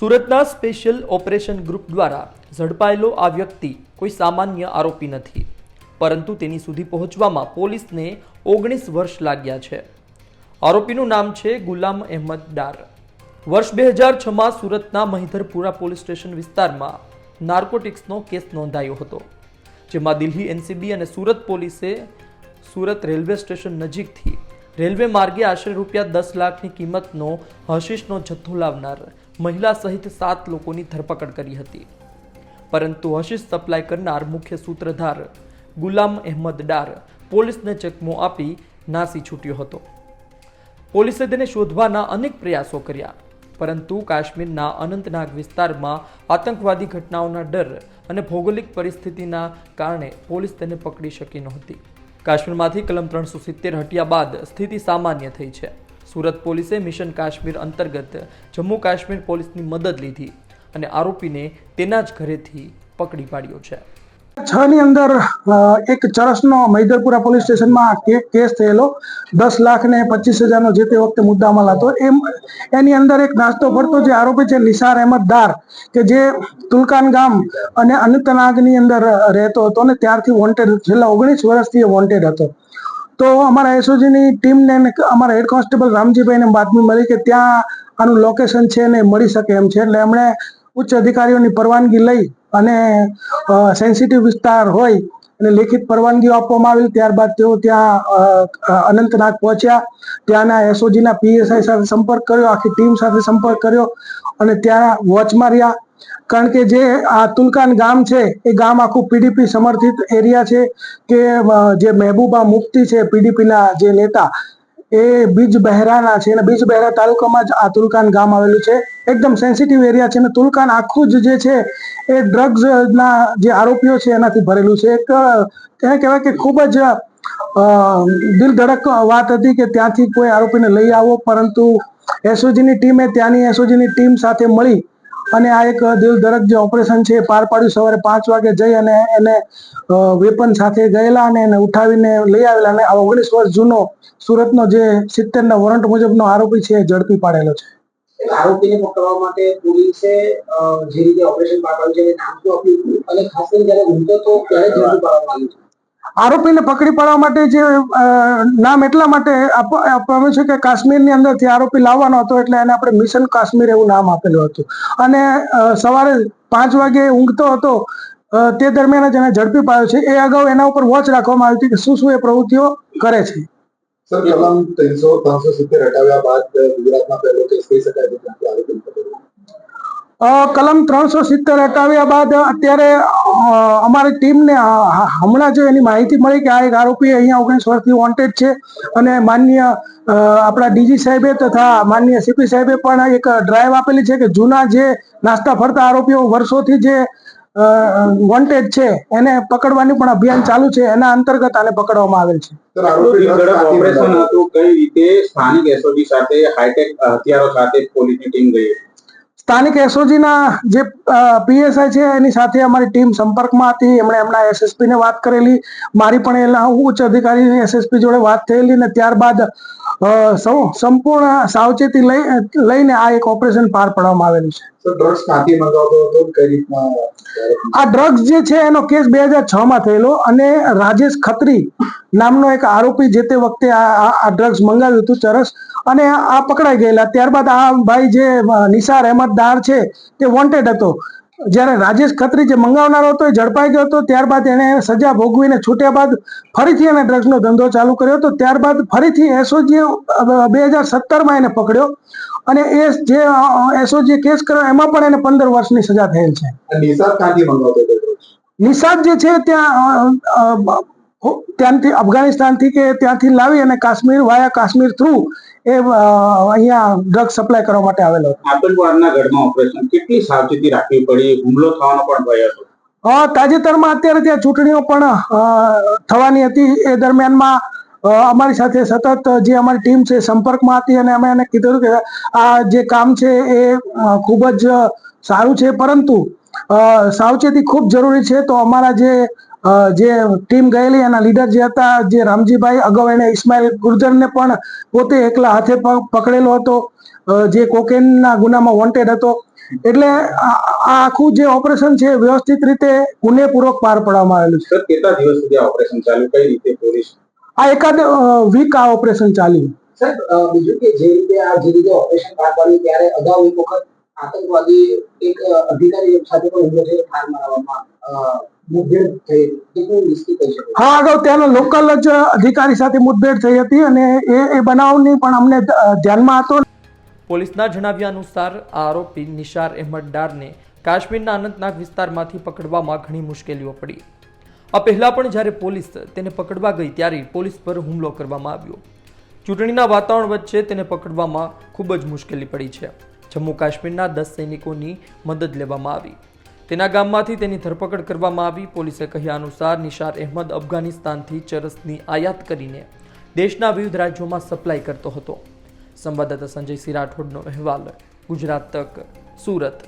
સુરતના special operation group દ્વારા ઝડપાયેલો આ વ્યક્તિ કોઈ સામાન્ય આરોપી નથી. પરંતુ તેની સુધી પહોંચવામાં પોલીસને ઓગણીસ વર્ષ લાગ્યા છે. આરોપીનું નામ છે ગુલામ અહેમદ ડાર. વર્ષ બે હજાર છમાં સુરતના મહિધરપુરા પોલીસ સ્ટેશન વિસ્તારમાં નાર્કોટિક્સનો કેસ નોંધાયો હતો, જેમાં દિલ્હી એનસીબી અને સુરત પોલીસે સુરત રેલવે સ્ટેશન નજીકથી રેલવે માર્ગે આશરે રૂપિયા દસ લાખની કિંમતનો હશીશનો જથ્થો લાવનાર મહિલા સહિત સાત લોકોની ધરપકડ કરી હતી. પરંતુ હશીશ સપ્લાય કરનાર મુખ્ય સૂત્રધાર ગુલામ અહેમદ ડાર પોલીસને ચકમો આપી નાસી છૂટ્યો હતો. પોલીસે તેને શોધવાના અનેક પ્રયાસો કર્યા, પરંતુ કાશ્મીરના અનંતનાગ વિસ્તારમાં આતંકવાદી ઘટનાઓના ડર અને ભૌગોલિક પરિસ્થિતિના કારણે પોલીસ તેને પકડી શકી નહોતી. કાશ્મીરમાંથી કલમ ત્રણસો સિત્તેર હટ્યા બાદ સ્થિતિ સામાન્ય થઈ છે. સુરત પોલીસે મિશન કાશ્મીર અંતર્ગત જમ્મુ કાશ્મીર પોલીસની મદદ લીધી અને આરોપીને તેના જ ઘરેથી પકડી પાડ્યો છે. છ ની અંદર એક ચરસનો મૈદરપુરા પોલીસ સ્ટેશનમાં કેસ થયેલો. દસ લાખ ને પચીસ હજારનો જે તે વખતે મુદ્દામાલ હતો. એમ, એની અંદર એક નાસ્તો ફરતો જે આરોપી છે નિસાર અહેમદ દાર કે જે તુલકાન ગામ અને અનંતનાગની અંદર રહેતો હતો અને ત્યારથી વોન્ટેડ છેલ્લા ઓગણીસ વર્ષથી એ વોન્ટેડ હતો. તો અમારા એસઓજીની ટીમને અમારા હેડ કોન્સ્ટેબલ રામજીભાઈને બાતમી મળી કે ત્યાં આનું લોકેશન છે ને મળી શકે એમ છે. એટલે એમણે ઉચ્ચ અધિકારીઓની પરવાનગી લઈ અને સેન્સિટિવ વિસ્તાર હોય અને લેખિત પરવાનગીઓ આપવામાં આવી ત્યારબાદ તેઓ ત્યાં અનંતનાગ પહોંચ્યા. ત્યાંના એસઓજીના પીએસઆઈ સાથે સંપર્ક કર્યો. આખી ટીમ સાથે સંપર્ક કર્યો અને ત્યાં વોચમાં રહ્યા કારણ કે જે આ તુલકાન ગામ છે, એ ગામ આખું પીડીપી સમર્થિત એરિયા છે કે જે મહેબૂબા મુફ્તી છે પીડીપીના જે નેતા, એ બીજ બહેરાના છે અને બીજ બહેરા તાલુકામાં જ આ તુલકાન ગામ આવેલું છે. એકદમ સેન્સિટિવ એરિયા છે અને તુલકાન આખું જ જે છે, એ ડ્રગ્સના જે આરોપીઓ છે એનાથી ભરેલું છે. એક તેને કહેવાય કે ખૂબ જ દિલ ધડક વાત હતી કે ત્યાંથી કોઈ આરોપીને લઈ આવો, પરંતુ એસઓજીની ટીમે ત્યાંની એસઓજીની ટીમ સાથે મળી અને આ એક દિલ ધડક જે ઓપરેશન છે એ પાર પાડ્યું સવારે પાંચ વાગે જઈ અને એને વેપન સાથે ગયેલા અને એને ઉઠાવીને લઈ આવેલા અને આ ઓગણીસ વર્ષ જૂનો સુરતનો જે સિત્તેરના વોરંટ મુજબનો આરોપી છે એ ઝડપી પાડેલો છે. આરોપીને પકડવા માટે પોલીસે જે રીતે ઓપરેશન પાર પાડ્યું છે અને ખાસ કરીને જ્યારે ઊંઘતો તો ક્યારે ઝડપી પાડવામાં આવ્યું છે? આરોપીને પકડી પાડવા માટે જે નામ એટલા માટે આપ- આપવામાં છે કે કાશ્મીરની અંદરથી આરોપી લાવવાનો હતો એટલે એને આપણે મિશન કાશ્મીર એવું નામ આપેલું હતું. અને સવારે પાંચ વાગે ઊંઘતો હતો તે દરમિયાન જ એને ઝડપી પાડ્યો છે. એ અગાઉ એના ઉપર વોચ રાખવામાં આવી હતી કે શું શું એ પ્રવૃત્તિઓ કરે છે. સર કલમ ત્રણસો ત્રણસો સિત્તેર હટાવ્યા બાદ ગુજરાતમાં પહેલો કેસ કહી શકાય કે ત્યાંથી આરોપી પકડ્યો. અ, કલમ ત્રણસો સિત્તેર હટાવ્યા બાદ અત્યારે અમારી ટીમને હમણાં જ એની માહિતી મળી કે આ એક આરોપી અહીંયા ઓગણીસ વર્ષથી વોન્ટેડ છે અને માન્ય આપણા ડીજી સાહેબે તથા માન્ય સીપી સાહેબે પણ એક ડ્રાઈવ આપેલી છે કે જૂના જે નાસ્તા ફરતા આરોપીઓ વર્ષોથી જે વોન્ટેડ છે એને પકડવાની પણ અભિયાન ચાલુ છે એના અંતર્ગત આને પકડવામાં આવેલ છે. ઓપરેશન હતું કઈ રીતે સ્થાનિક એસઓજી સાથે હાઈટેક હથિયારો સાથે પોલીસની ટીમ ગઈ સ્થાનિક એસઓજીના જે પીએસઆઈ છે, એની સાથે અમારી ટીમ સંપર્કમાં હતી. એમણે એમના એસએસપી ને વાત કરેલી. મારી પણ એના ઉચ્ચ અધિકારી એસએસપી જોડે વાત થયેલી ને ત્યારબાદ સંપૂર્ણ સાવચેતી લઈ લઈને આ એક ઓપરેશન પાર પાડવામાં આવેલું છે. ડ્રગ્સ ક્યાંથી કઈ રીતના? આ ડ્રગ્સ જે છે એનો કેસ બે હજાર છ માં થયેલો અને રાજેશ ખત્રી નામનો એક આરોપી જે તે વખતે આ ડ્રગ્સ મંગાવ્યું હતું ચરસ અને આ પકડાઈ ગયેલા. ત્યારબાદ આ ભાઈ જે નિશાર નિસાર અહેમદ દાર છે તે વોન્ટેડ હતો. જ્યારે રાજેશ ખત્રી જે મંગાવનારો હતો એ ઝડપાઈ ગયો હતો. ત્યારબાદ એને સજા ભોગવીને છૂટ્યા બાદ ફરીથી એને ડ્રગ્સનો ધંધો ચાલુ કર્યો હતો. ત્યારબાદ ફરીથી એસઓજીએ બે હજાર સત્તરમાં એને પકડ્યો અને એ જે એસઓજીએ કેસ કર્યો એમાં પણ એને પંદર વર્ષની સજા થયેલ છે. નિશાદ? નિષાદ જે છે ત્યાં ત્યાંથી અફઘાનિસ્તાનથી કે ત્યાંથી લાવી અને કાશ્મીર વાયા કાશ્મીર થ્રુ એ અહીંયા ડ્રગ સપ્લાય કરવા માટે આવેલો હતો. આતંકવાદના ગઢમાં ઓપરેશન કેટલી સાવચેતી રાખવી પડી? હુમલો થવાનો પણ ભય હતો. તાજેતરમાં અત્યારે ત્યાં ચૂંટણીઓ પણ થવાની હતી એ દરમિયાનમાં અમારી સાથે સતત જે અમારી ટીમ છે સંપર્કમાં હતી અને અમે એને કીધું કે આ જે કામ છે એ ખૂબ જ સારું છે. પરંતુ સાવચેતી ખૂબ જરૂરી છે. તો અમારા જે જે ટીમ ગયેલી એના લીડર જે હતા જે રામજીભાઈ અગાઉ એને ઇસ્માઇલ ગુર્જરને પણ પોતે એકલા હાથે પકડેલો હતો. જે કોકેનના ગુનામાં વોન્ટેડ હતો. એટલે આ આખું જે ઓપરેશન છે વ્યવસ્થિત રીતે ગુનેપૂર્વક પાર પાડવામાં આવેલું છે. કેટલા દિવસ સુધી આ ઓપરેશન ચાલ્યું કઈ રીતે પોલીસ? આ એકાદ વીક આ ઓપરેશન ચાલ્યું સાહેબ બીજું કે જે રીતે આ જે રીતે ઓપરેશન પાર પાડ્યું ત્યારે અગાઉ એક વખત આતંકવાદી એક અધિકારી સાથે પણ હુમલો થયો ઠાર મારવામાં અ, મુઠભેડ થઈ. હા અગાઉ ત્યાંના લોકલ જ અધિકારી સાથે મુઠભેડ થઈ હતી અને એ એ બનાવની પણ અમને ધ્યાનમાં હતો. પોલીસના જણાવ્યા અનુસાર આ આરોપી નિશાર અહેમદ ડારને કાશ્મીરના અનંતનાગ વિસ્તારમાંથી પકડવામાં ઘણી મુશ્કેલીઓ પડી. આ પહેલાં પણ જ્યારે પોલીસ તેને પકડવા ગઈ ત્યારે પોલીસ પર હુમલો કરવામાં આવ્યો. ચૂંટણીના વાતાવરણ વચ્ચે તેને પકડવામાં ખૂબ જ મુશ્કેલી પડી છે. જમ્મુ કાશ્મીરના દસ સૈનિકોની મદદ લેવામાં આવી. તેના ગામમાંથી તેની ધરપકડ કરવામાં આવી. પોલીસે કહ્યા અનુસાર નિશાર અહેમદ અફઘાનિસ્તાનથી ચરસની આયાત કરીને દેશના વિવિધ રાજ્યોમાં સપ્લાય કરતો હતો. સંવાદદાતા સંજય સિરાઠોડનો રાઠોડનો અહેવાલ ગુજરાત તક સુરત.